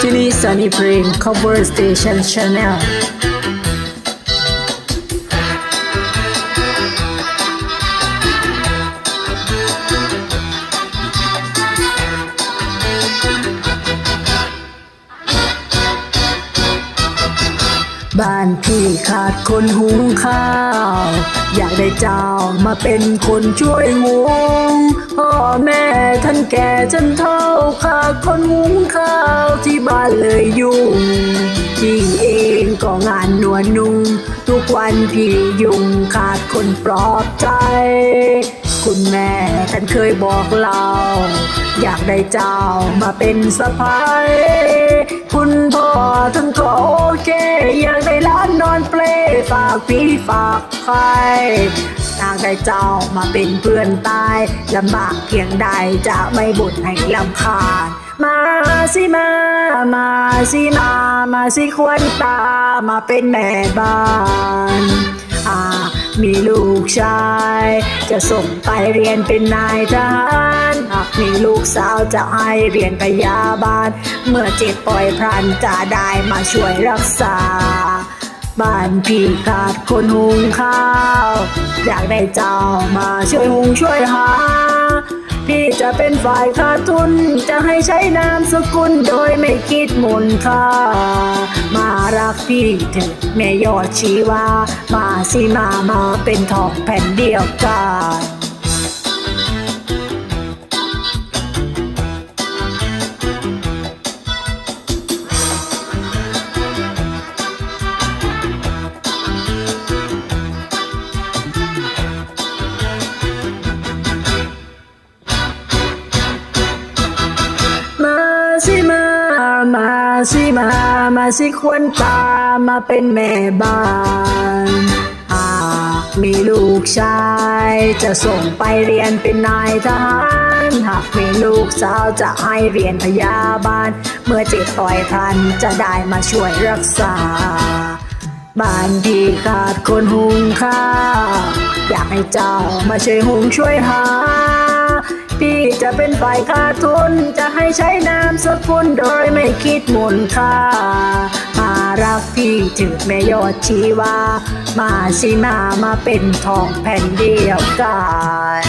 ที่นี่ซันนี่เพลง cover station channel บ้านพี่ขาดคนหุงข้าว อยากได้เจ้ามาเป็นคนช่วยหุง แก่จนเท่าขาดคนหุงข้าวที่บ้านเลยยุ่งพี่เองก็งานหนวลนุ่ง ทุกวันพี่ยุ่งขาดคนปลอบใจ คุณแม่ท่านเคยบอกเรา อยากได้เจ้ามาเป็นสะพ้ายคุณพ่อท่านก็โอเค อยากได้ร้านนอนเปลฝากพี่ฝากใคร อยากได้เจ้ามาเป็นเพื่อนตายลำบากเพียงใดจะไม่บ่นให้ลำคาญมาสิมา มาสิมา มาสิควรตา มาเป็นแม่บ้านอ่ามีลูกชาย จะส่งไปเรียนเป็นนายทหารหากมีลูกสาวจะให้เรียนพยาบาล เมื่อเจ็บป่อยพลันจะได้มาช่วยรักษา บ้านพี่ขาดคนหุงข้าว อยากได้เจ้ามาช่วยหุงช่วยหาพี่จะเป็นฝ่ายขาดทุน จะให้ใช้นามสกุลโดยไม่คิดมูลค่า มารักพี่เถิดแม่ยอดชีวา มาสิมามาเป็นทองแผ่นเดียวกัน สิมา มาสิควรตามาเป็นแม่บ้านหากมีลูกชาย จะส่งไปเรียนเป็นนายทหารหากมีลูกสาวจะให้เรียนพยาบาล เมื่อเจ็บป่อยพลันจะได้มาช่วยรักษา บ้านพี่ขาดคนหุงข้าวอยากให้เจ้ามาช่วยหุงช่วยหา พี่จะเป็นฝ่ายขาดทุน จะให้ใช้นามสกุลโดยไม่คิดมูลค่า มารักพี่ถึงแม่ยอดชีวา มาสิมามาเป็นทองแผ่นเดียวกัน